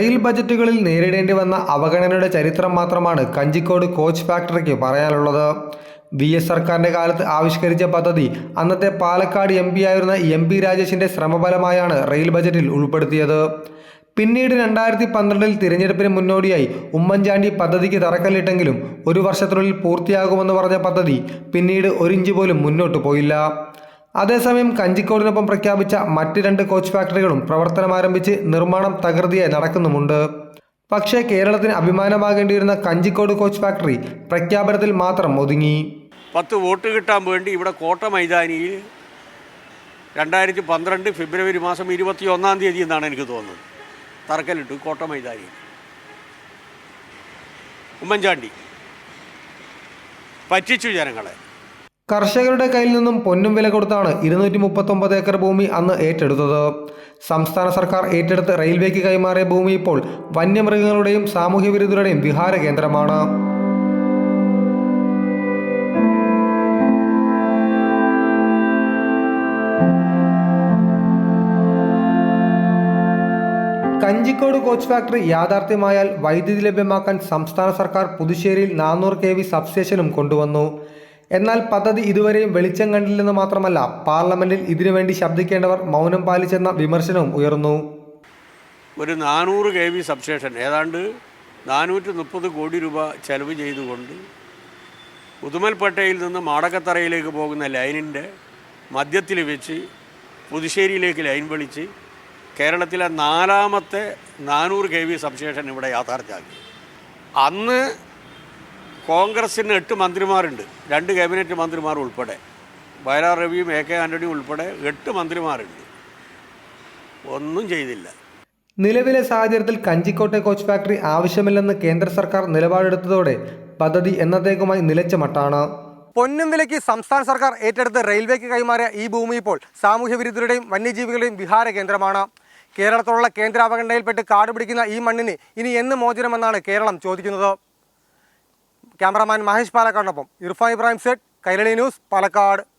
Rail ബജറ്റുകളിൽ നേരിടേണ്ടി വന്ന അവഗണനയുടെ ചരിത്രം മാത്രമാണ് കഞ്ചിക്കോട് കോച്ച് ഫാക്ടറിക്ക് പറയാനുള്ളത്. വി എസ് സർക്കാരിന്റെ കാലത്ത് ആവിഷ്കരിച്ച പദ്ധതി അന്നത്തെ പാലക്കാട് എം പി ആയിരുന്ന എം പി രാജേഷിന്റെ ശ്രമഫലമായാണ് റെയിൽ ബജറ്റിൽ ഉൾപ്പെടുത്തിയത്. പിന്നീട് രണ്ടായിരത്തി പന്ത്രണ്ടിൽ തിരഞ്ഞെടുപ്പിന് മുന്നോടിയായി ഉമ്മൻചാണ്ടി പദ്ധതിക്ക് തറക്കല്ലിട്ടെങ്കിലും ഒരു വർഷത്തിനുള്ളിൽ പൂർത്തിയാകുമെന്ന് പറഞ്ഞ പദ്ധതി പിന്നീട് ഒരിഞ്ച് പോലും മുന്നോട്ട് പോയില്ല. അതേസമയം കഞ്ചിക്കോടിനൊപ്പം പ്രഖ്യാപിച്ച മറ്റ് രണ്ട് കോച്ച് ഫാക്ടറികളും പ്രവർത്തനം ആരംഭിച്ച് നിർമ്മാണം തകൃതിയായി നടക്കുന്നുമുണ്ട്. പക്ഷേ കേരളത്തിന് അഭിമാനമാകേണ്ടിയിരുന്ന കഞ്ചിക്കോട് കോച്ച് ഫാക്ടറി പ്രഖ്യാപനത്തിൽ മാത്രം ഒതുങ്ങി. പത്ത് വോട്ട് കിട്ടാൻ വേണ്ടി ഇവിടെ കോട്ട മൈതാനിയിൽ രണ്ടായിരത്തി പന്ത്രണ്ട് ഫെബ്രുവരി മാസം ഇരുപത്തി ഒന്നാം തീയതി എന്നാണ് എനിക്ക് തോന്നുന്നത്. തറക്കല്ലിട്ടു കോട്ട മൈതാനി ഉമ്മൻചാണ്ടി. പറ്റിച്ചു ജനങ്ങളെ. കർഷകരുടെ കയ്യിൽ നിന്നും പൊന്നും വില കൊടുത്താണ് ഇരുന്നൂറ്റി മുപ്പത്തൊമ്പത് ഏക്കർ ഭൂമി അന്ന് ഏറ്റെടുത്തത്. സംസ്ഥാന സർക്കാർ ഏറ്റെടുത്ത് റെയിൽവേക്ക് കൈമാറിയ ഭൂമി ഇപ്പോൾ വന്യമൃഗങ്ങളുടെയും സാമൂഹ്യ വിരുദ്ധരുടെയും വിഹാര കേന്ദ്രമാണ്. കഞ്ചിക്കോട് കോച്ച് ഫാക്ടറി യാഥാർത്ഥ്യമായാൽ വൈദ്യുതി ലഭ്യമാക്കാൻ സംസ്ഥാന സർക്കാർ പുതുശ്ശേരിയിൽ നാനൂറ് കെ വി സബ്സ്റ്റേഷനും കൊണ്ടുവന്നു. എന്നാൽ പദ്ധതി ഇതുവരെയും വെളിച്ചം കണ്ടില്ലെന്ന് മാത്രമല്ല പാർലമെന്റിൽ ഇതിനുവേണ്ടി ശബ്ദിക്കേണ്ടവർ മൗനം പാലിച്ചെന്ന വിമർശനവും ഉയർന്നു. ഒരു നാനൂറ് കെ വി സബ്സ്റ്റേഷൻ ഏതാണ്ട് നാനൂറ്റി മുപ്പത് കോടി രൂപ ചെലവ് ചെയ്തുകൊണ്ട് ഉദുമൽപേട്ടയിൽ നിന്ന് മാടക്കത്തറയിലേക്ക് പോകുന്ന ലൈനിന്റെ മധ്യത്തിൽ വെച്ച് പുതുശ്ശേരിയിലേക്ക് ലൈൻ വിളിച്ച് കേരളത്തിലെ നാലാമത്തെ നാനൂറ് കെ വി സബ്സ്റ്റേഷൻ ഇവിടെ യാഥാർത്ഥ്യമാക്കി. അന്ന് കോൺഗ്രസിന് എട്ട് മന്ത്രിമാരുണ്ട്. രണ്ട് ക്യാബിനറ്റ് മന്ത്രിമാർ ഉൾപ്പെടെ. വയലാർ രവിയും എ കെ ആന്റണിയും ഉൾപ്പെടെ എട്ട് മന്ത്രിമാരുണ്ട്. ഒന്നും ചെയ്തില്ല. നിലവിലെ സാഹചര്യത്തിൽ കഞ്ചിക്കോട്ടെ കോച്ച് ഫാക്ടറി ആവശ്യമില്ലെന്ന് കേന്ദ്ര സർക്കാർ നിലപാടെടുത്തതോടെ പദ്ധതി എന്നത്തേക്കുമായി നിലച്ച മട്ടാണ്. പൊന്നും വിലയ്ക്ക് സംസ്ഥാന സർക്കാർ ഏറ്റെടുത്ത് റെയിൽവേക്ക് കൈമാറിയ ഈ ഭൂമി ഇപ്പോൾ സാമൂഹ്യ വിരുദ്ധരുടെയും വന്യജീവികളുടെയും വിഹാര കേന്ദ്രമാണ്. കേരളത്തോടുള്ള കേന്ദ്ര അവഗണനയിൽപ്പെട്ട് കാട് പിടിക്കുന്ന ഈ മണ്ണിന് ഇനി എന്ന് മോചനമെന്നാണ് കേരളം ചോദിക്കുന്നത്. ക്യാമറാമാൻ മഹേഷ് പാലക്കാടിനൊപ്പം. Irfan Ibrahim set Kairali news Palakkad.